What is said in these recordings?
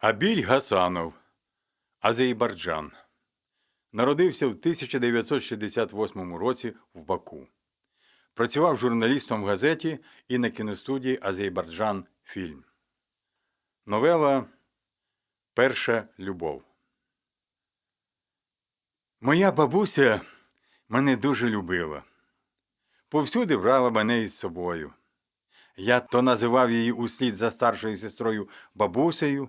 Абіль Гасанов, Азербайджан. Народився в 1968 році в Баку. Працював журналістом в газеті і на кіностудії Азербайджан Фільм. Новела Перша любов. Моя бабуся мене дуже любила. Повсюди брала мене із собою. Я то називав її услід за старшою сестрою бабусею,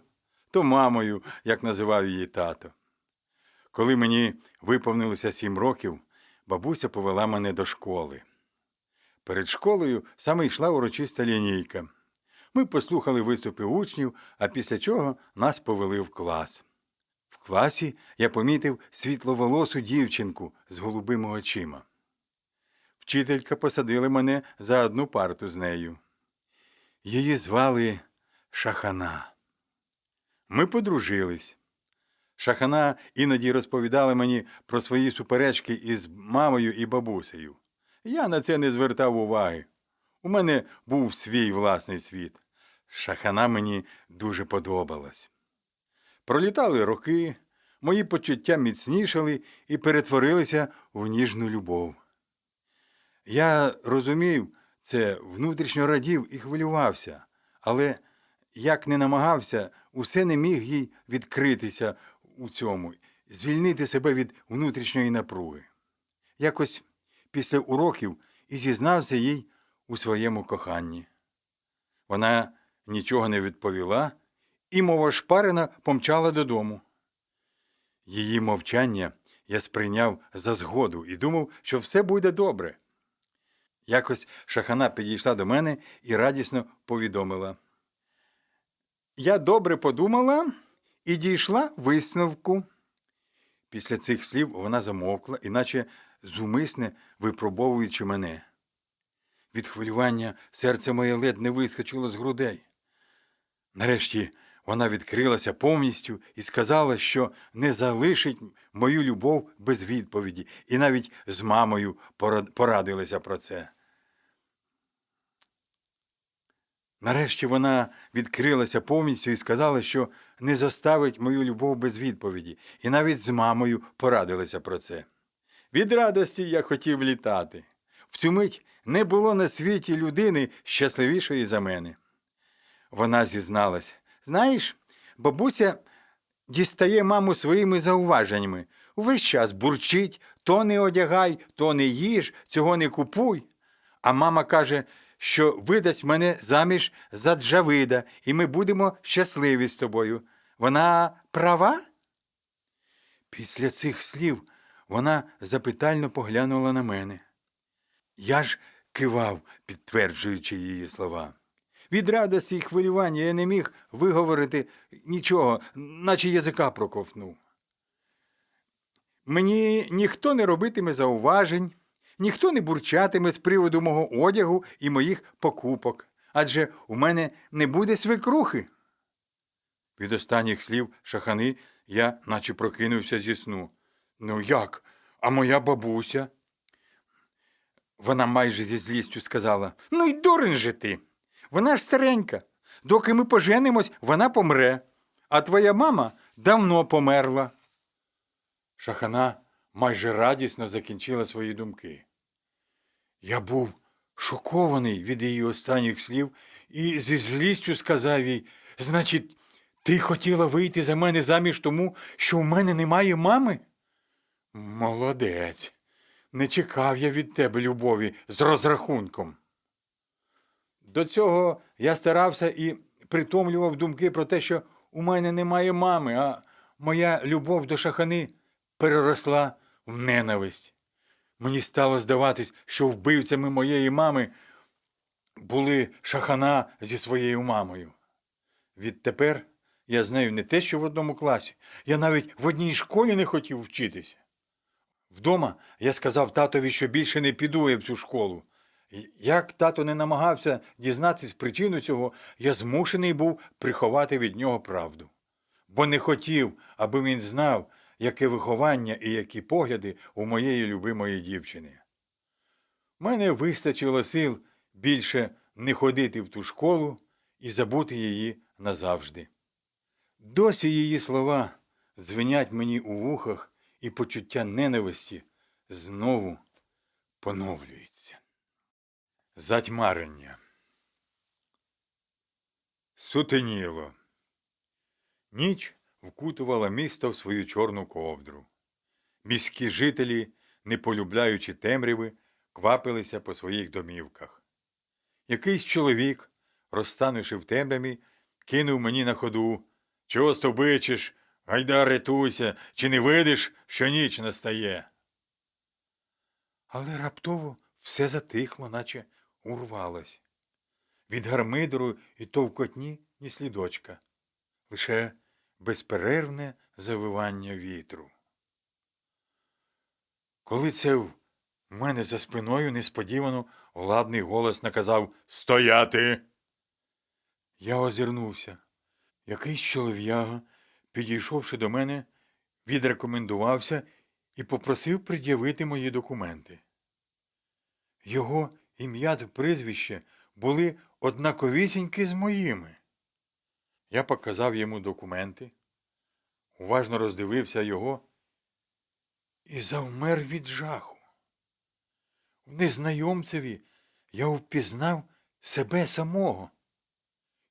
то мамою, як називав її тато. Коли мені виповнилося сім років, бабуся повела мене до школи. Перед школою саме йшла урочиста лінійка. Ми послухали виступи учнів, а після чого нас повели в клас. В класі я помітив світловолосу дівчинку з голубими очима. Вчителька посадила мене за одну парту з нею. Її звали Шахана. Ми подружились. Шахана іноді розповідала мені про свої суперечки із мамою і бабусею. Я на це не звертав уваги. У мене був свій власний світ. Шахана мені дуже подобалась. Пролітали роки, мої почуття міцнішали і перетворилися в ніжну любов. Я розумів це, внутрішньо радів і хвилювався, але як не намагався, усе не міг їй відкритися у цьому, звільнити себе від внутрішньої напруги. Якось після уроків і зізнався їй у своєму коханні. Вона нічого не відповіла і, мова шпарина, помчала додому. Її мовчання я сприйняв за згоду і думав, що все буде добре. Якось шахана підійшла до мене і радісно повідомила. Я добре подумала і дійшла висновку. Після цих слів вона замовкла, іначе зумисне випробовуючи мене. Від хвилювання серце моє ледь не вискочило з грудей. Нарешті вона відкрилася повністю і сказала, що не залишить мою любов без відповіді, і навіть з мамою порадилася про це. Нарешті вона відкрилася повністю і сказала, що не заставить мою любов без відповіді, і навіть з мамою порадилася про це. Від радості я хотів літати. В цю мить не було на світі людини щасливішої за мене. Вона зізналась: знаєш, бабуся дістає маму своїми зауваженнями. Увесь час бурчить, то не одягай, то не їж, цього не купуй. А мама каже, що видасть мене заміж за Джавида, і ми будемо щасливі з тобою. Вона права? Після цих слів вона запитально поглянула на мене. Я ж кивав, підтверджуючи її слова. Від радості і хвилювання я не міг виговорити нічого, наче язика проковтнув. Мені ніхто не робитиме зауважень, ніхто не бурчатиме з приводу мого одягу і моїх покупок, адже у мене не буде свекрухи. Від останніх слів шахани я наче прокинувся зі сну. Ну як? А моя бабуся? Вона майже зі злістю сказала: Ну й дурень же ти. Вона ж старенька. Доки ми поженимось, вона помре, а твоя мама давно померла. Шахана майже радісно закінчила свої думки. Я був шокований від її останніх слів і зі злістю сказав їй: Значить, ти хотіла вийти за мене заміж тому, що в мене немає мами? Молодець. Не чекав я від тебе любові з розрахунком. До цього я старався і притомлював думки про те, що у мене немає мами, а моя любов до шахани переросла в ненависть. Мені стало здаватись, що вбивцями моєї мами були шахана зі своєю мамою. Відтепер я з нею не те, що в одному класі, я навіть в одній школі не хотів вчитися. Вдома я сказав татові, що більше не піду я в цю школу. Як тато не намагався дізнатись причину цього, я змушений був приховати від нього правду. Бо не хотів, аби він знав, яке виховання і які погляди у моєї любимої дівчини. Мене вистачило сил більше не ходити в ту школу і забути її назавжди. досі її слова дзвенять мені у вухах, і почуття ненависті знову поновлюється. Затьмарення. Сутеніло. Ніч вкутувала місто в свою чорну ковдру. Міські жителі, не полюбляючи темряви, квапилися по своїх домівках. Якийсь чоловік, розтанувши в темряві, кинув мені на ходу Чого стобичиш? Гайда рятуйся, чи не видиш, що ніч настає? Але раптово все затихло, наче урвалось. Від гармидору і товкотні ні слідочка, лише безперервне завивання вітру. Коли це в мене за спиною несподівано владний голос наказав Стояти. Я озирнувся. Якийсь чолов'яга, підійшовши до мене, відрекомендувався і попросив пред'явити мої документи. Його ім'я та прізвище були однаковісінькі з моїми. Я показав йому документи, уважно роздивився його і завмер від жаху. В незнайомцеві я впізнав себе самого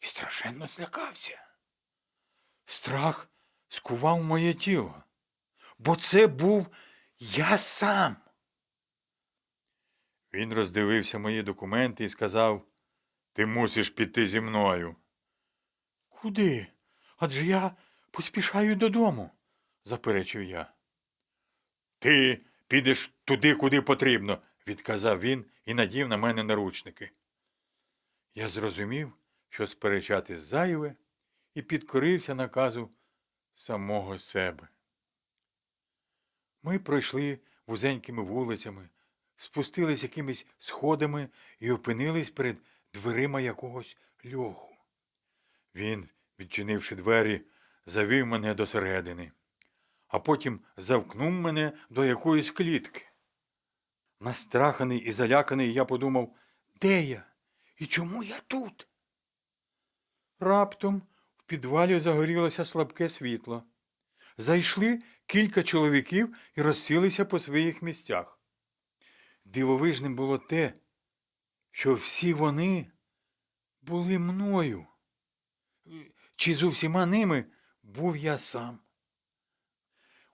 і страшенно злякався. Страх скував моє тіло, бо це був я сам. Він роздивився мої документи і сказав Ти мусиш піти зі мною. Куди? Адже я поспішаю додому, заперечив я. Ти підеш туди, куди потрібно, відказав він і надів на мене наручники. Я зрозумів, що сперечати зайве, і підкорився наказу самого себе. Ми пройшли вузенькими вулицями, спустились якимись сходами і опинились перед дверима якогось льоху. Він, відчинивши двері, завів мене до середини, а потім завкнув мене до якоїсь клітки. Настраханий і заляканий, я подумав, де я і чому я тут? Раптом в підвалі загорілося слабке світло. Зайшли кілька чоловіків і розсілися по своїх місцях. Дивовижним було те, що всі вони були мною. Чи з усіма ними був я сам.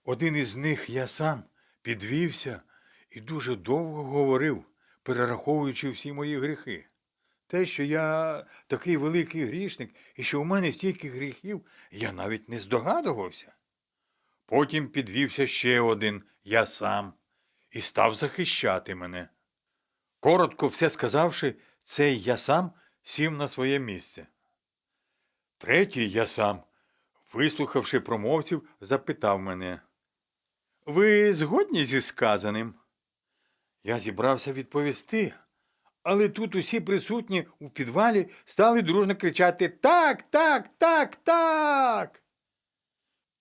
Один із них я сам підвівся і дуже довго говорив, перераховуючи всі мої гріхи. Те, що я такий великий грішник і що в мене стільки гріхів, я навіть не здогадувався. Потім підвівся ще один я сам і став захищати мене. Коротко все сказавши, цей я сам сів на своє місце. Третій я сам, вислухавши промовців, запитав мене Ви згодні зі сказаним? Я зібрався відповісти, але тут усі присутні у підвалі стали дружно кричати Так, так, так, так.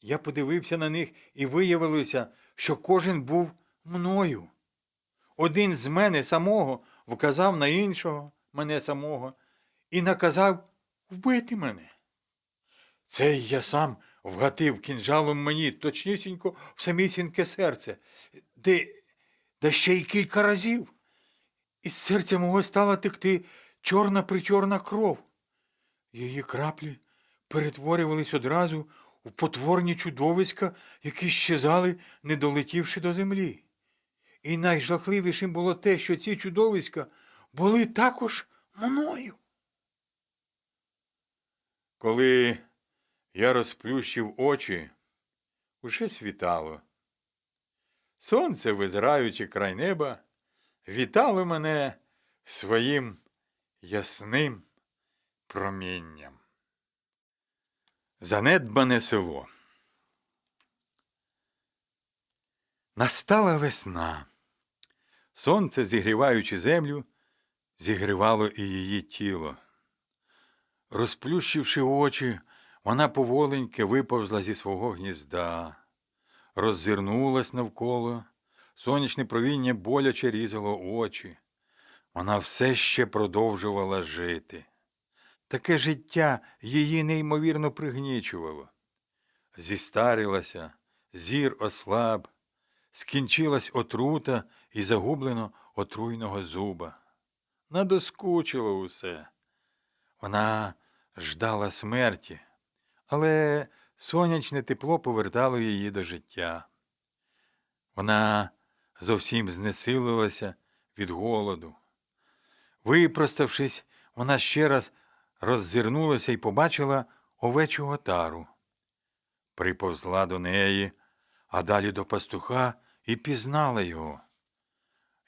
Я подивився на них і виявилося, що кожен був мною. Один з мене самого вказав на іншого мене самого і наказав вбити мене. Цей я сам вгатив кінжалом мені точнісінько в самісіньке серце, де, де ще й кілька разів. Із серця мого стала текти чорна причорна кров. Її краплі перетворювались одразу в потворні чудовиська, які щезали, не долетівши до землі. І найжахливішим було те, що ці чудовиська були також мною. Коли я розплющив очі, уже світало. Сонце, визираючи край неба, вітало мене своїм ясним промінням. Занедбане село. Настала весна. Сонце, зігріваючи землю, зігрівало і її тіло. Розплющивши очі, вона поволеньки виповзла зі свого гнізда, роззирнулась навколо, сонячне провіння боляче різало очі. Вона все ще продовжувала жити. Таке життя її неймовірно пригнічувало. зістарилася, зір ослаб, скінчилась отрута і загублено отруйного зуба. Надоскучило усе. Вона ждала смерті, але сонячне тепло повертало її до життя. Вона зовсім знесилилася від голоду. Випроставшись, вона ще раз роззирнулася і побачила овечу отару. Приповзла до неї, а далі до пастуха і пізнала його.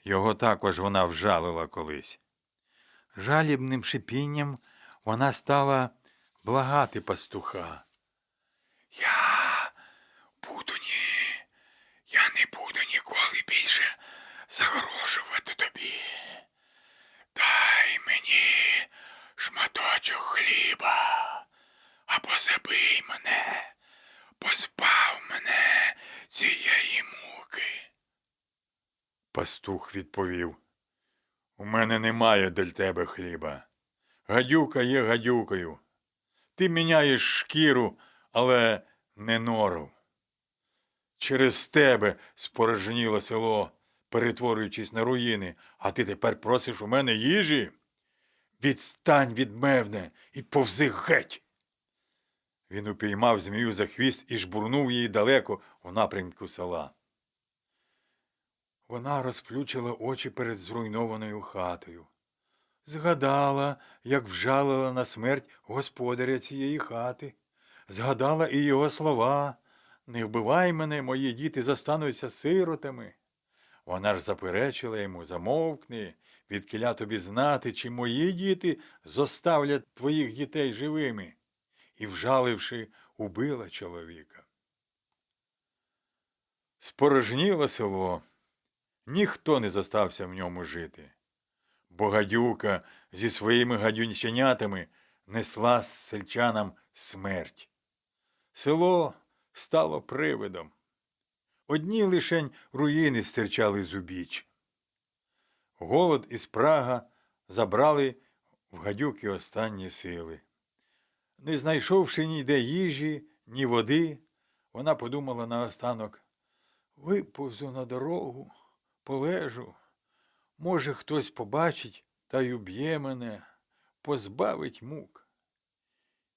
Його також вона вжалила колись. Жалібним шипінням вона стала благати пастуха. Я буду ні. Я не буду ніколи більше загрожувати тобі. Дай мені шматочок хліба або забий мене, позбав мене цієї муки. Пастух відповів. У мене немає для тебе хліба. Гадюка є гадюкою. Ти міняєш шкіру, але не нору. Через тебе спорожніло село, перетворюючись на руїни, а ти тепер просиш у мене їжі? Відстань від мене і повзи геть. Він упіймав змію за хвіст і жбурнув її далеко у напрямку села. Вона розплющила очі перед зруйнованою хатою. Згадала, як вжалила на смерть господаря цієї хати. Згадала і його слова Не вбивай мене, мої діти зостануться сиротами. Вона ж заперечила йому замовкни, відкиля тобі знати, чи мої діти зоставлять твоїх дітей живими, і, вжаливши, убила чоловіка. Спорожніло село, ніхто не зостався в ньому жити. Бо гадюка зі своїми гадюнченятами несла сельчанам смерть. Село стало привидом. Одні лишень руїни стирчали з убіч. Голод і спрага забрали в гадюки останні сили. Не знайшовши ніде їжі, ні води, вона подумала наостанок виповзу на дорогу, полежу. Може, хтось побачить та й уб'є мене, позбавить мук.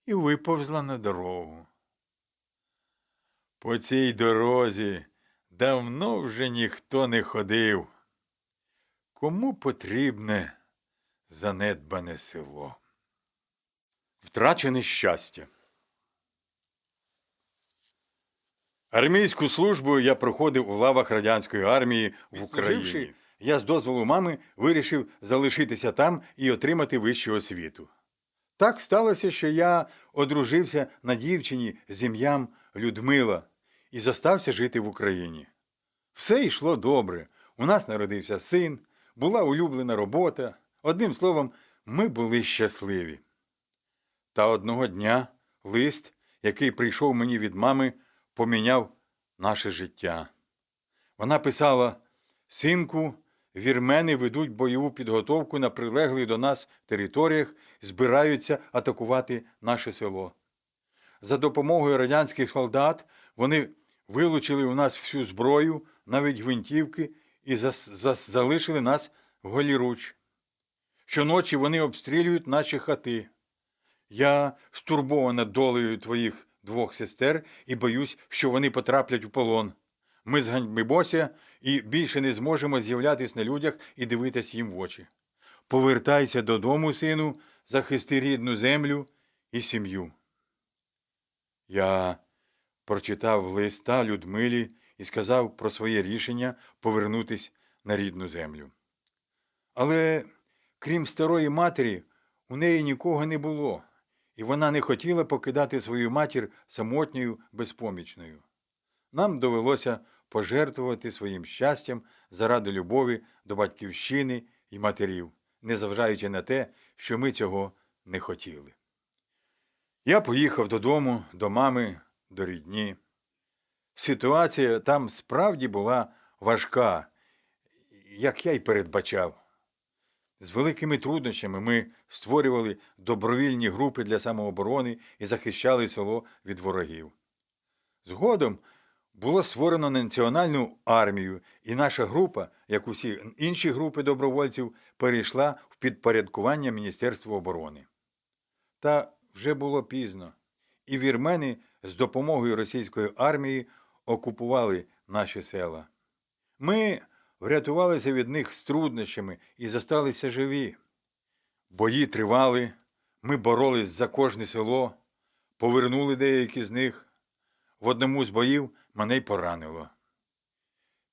І виповзла на дорогу. По цій дорозі давно вже ніхто не ходив. Кому потрібне занедбане село? Втрачене щастя. Армійську службу я проходив у лавах радянської армії в Україні. Я з дозволу мами вирішив залишитися там і отримати вищу освіту. Так сталося, що я одружився на дівчині з ім'ям Людмила і зостався жити в Україні. Все йшло добре. У нас народився син, була улюблена робота. Одним словом, ми були щасливі. Та одного дня лист, який прийшов мені від мами, поміняв наше життя. Вона писала: Синку, вірмени ведуть бойову підготовку на прилеглих до нас територіях, збираються атакувати наше село. За допомогою радянських солдат вони вилучили у нас всю зброю, навіть гвинтівки, і зас- зас- залишили нас голіруч. Щоночі вони обстрілюють наші хати. Я стурбована долею твоїх двох сестер і боюсь, що вони потраплять у полон. Ми зганьбимося і більше не зможемо з'являтись на людях і дивитись їм в очі. Повертайся додому, сину, захисти рідну землю і сім'ю. Я прочитав листа Людмилі і сказав про своє рішення повернутись на рідну землю. Але крім старої матері, у неї нікого не було, і вона не хотіла покидати свою матір самотньою, безпомічною. Нам довелося пожертвувати своїм щастям заради любові до батьківщини і матерів, незважаючи на те, що ми цього не хотіли. Я поїхав додому, до мами, до рідні. Ситуація там справді була важка, як я й передбачав. З великими труднощами ми створювали добровільні групи для самооборони і захищали село від ворогів. Згодом було створено національну армію, і наша група, як усі інші групи добровольців, перейшла в підпорядкування Міністерства оборони. Та вже було пізно, і вірмени з допомогою російської армії окупували наші села. Ми врятувалися від них з труднощами і зосталися живі. Бої тривали, ми боролись за кожне село, повернули деякі з них. В одному з боїв мене й поранило.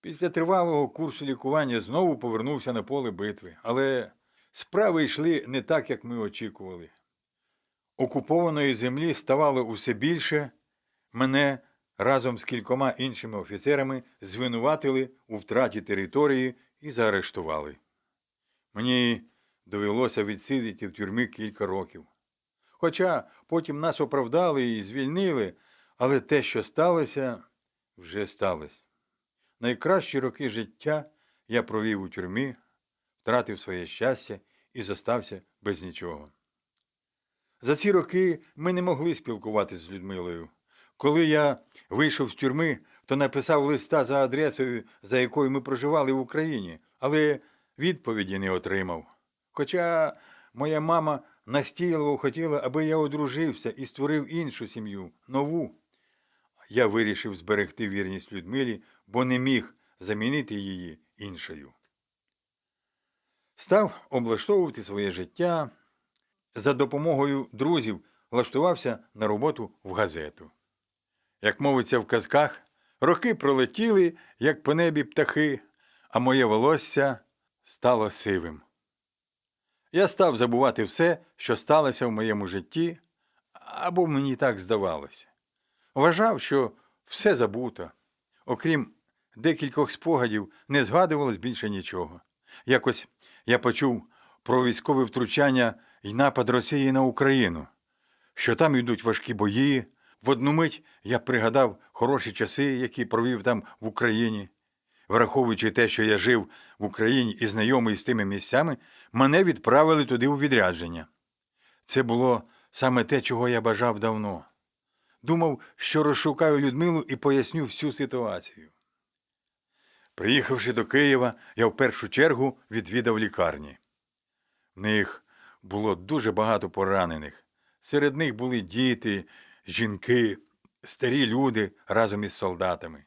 Після тривалого курсу лікування знову повернувся на поле битви, але справи йшли не так, як ми очікували. Окупованої землі ставало усе більше. Мене разом з кількома іншими офіцерами звинуватили у втраті території і заарештували. Мені довелося відсидіти в тюрмі кілька років. Хоча потім нас оправдали і звільнили, але те, що сталося, вже сталося. Найкращі роки життя я провів у тюрмі, втратив своє щастя і зостався без нічого. За ці роки ми не могли спілкуватися з Людмилою. Коли я вийшов з тюрми, то написав листа за адресою, за якою ми проживали в Україні, але відповіді не отримав. Хоча моя мама настійливо хотіла, аби я одружився і створив іншу сім'ю, нову. Я вирішив зберегти вірність Людмилі, бо не міг замінити її іншою. Став облаштовувати своє життя. За допомогою друзів влаштувався на роботу в газету. Як мовиться в казках, роки пролетіли, як по небі птахи, а моє волосся стало сивим. Я став забувати все, що сталося в моєму житті, або мені так здавалося. Вважав, що все забуто. Окрім декількох спогадів, не згадувалось більше нічого. Якось я почув про військове втручання і напад Росії на Україну, що там йдуть важкі бої. В одну мить я пригадав хороші часи, які провів там в Україні. Враховуючи те, що я жив в Україні і знайомий з тими місцями, мене відправили туди у відрядження. Це було саме те, чого я бажав давно. Думав, що розшукаю Людмилу і поясню всю ситуацію. Приїхавши до Києва, я в першу чергу відвідав лікарні. В них було дуже багато поранених. Серед них були діти, жінки, старі люди разом із солдатами.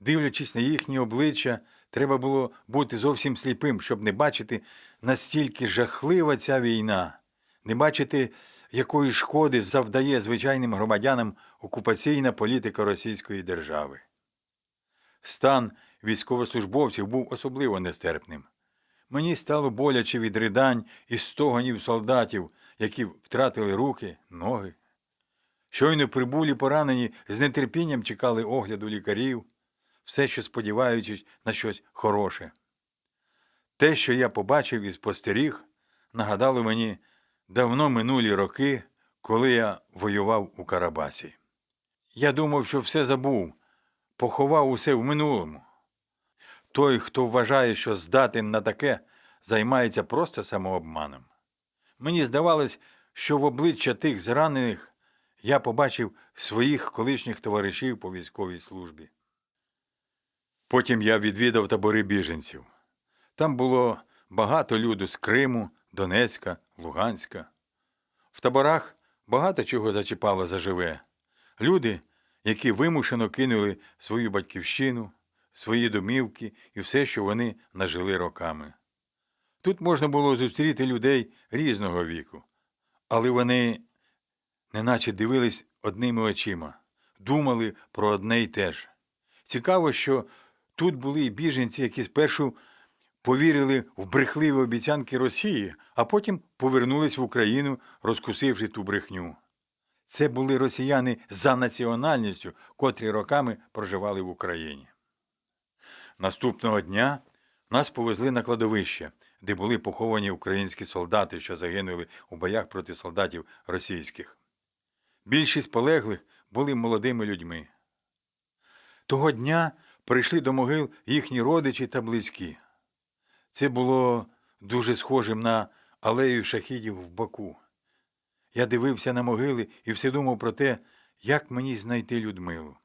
Дивлячись на їхні обличчя, треба було бути зовсім сліпим, щоб не бачити, настільки жахлива ця війна, не бачити, якої шкоди завдає звичайним громадянам окупаційна політика Російської держави. Стан військовослужбовців був особливо нестерпним. Мені стало боляче від ридань і стогонів солдатів, які втратили руки, ноги. Щойно прибулі поранені з нетерпінням чекали огляду лікарів, все ще сподіваючись на щось хороше. Те, що я побачив і спостеріг, нагадало мені давно минулі роки, коли я воював у Карабасі. Я думав, що все забув, поховав усе в минулому. Той, хто вважає, що здатен на таке, займається просто самообманом. Мені здавалось, що в обличчя тих зранених я побачив своїх колишніх товаришів по військовій службі. Потім я відвідав табори біженців. Там було багато люду з Криму, Донецька, Луганська. В таборах багато чого зачіпало заживе. Люди, які вимушено кинули свою батьківщину, свої домівки і все, що вони нажили роками. Тут можна було зустріти людей різного віку, але вони неначе дивились одними очима, думали про одне й те ж. Цікаво, що тут були і біженці, які спершу повірили в брехливі обіцянки Росії, а потім повернулись в Україну, розкусивши ту брехню. Це були росіяни за національністю, котрі роками проживали в Україні. Наступного дня нас повезли на кладовище, де були поховані українські солдати, що загинули у боях проти солдатів російських. Більшість полеглих були молодими людьми. Того дня прийшли до могил їхні родичі та близькі. Це було дуже схожим на алею шахідів в Баку. Я дивився на могили і все думав про те, як мені знайти Людмилу.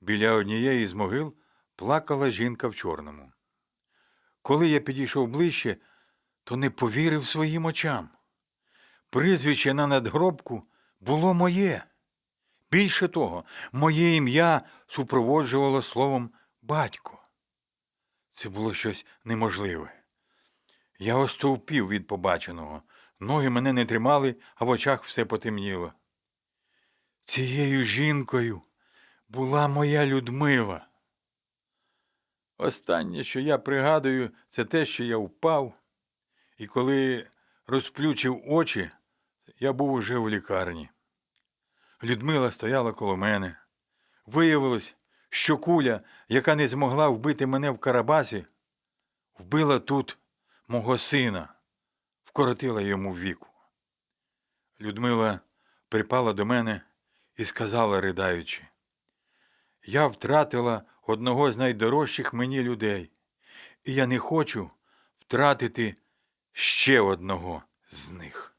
Біля однієї з могил плакала жінка в чорному. Коли я підійшов ближче, то не повірив своїм очам. Прізвище на надгробку було моє. Більше того, моє ім'я супроводжувало словом батько. Це було щось неможливе. Я остовпів від побаченого. Ноги мене не тримали, а в очах все потемніло. Цією жінкою була моя Людмила. Останнє, що я пригадую, це те, що я впав, і коли розплющив очі, я був уже в лікарні. Людмила стояла коло мене. Виявилось, що куля, яка не змогла вбити мене в Карабасі, вбила тут мого сина, вкоротила йому віку. Людмила припала до мене і сказала, riдаючи, я втратила одного з найдорожчих мені людей, і я не хочу втратити ще одного з них.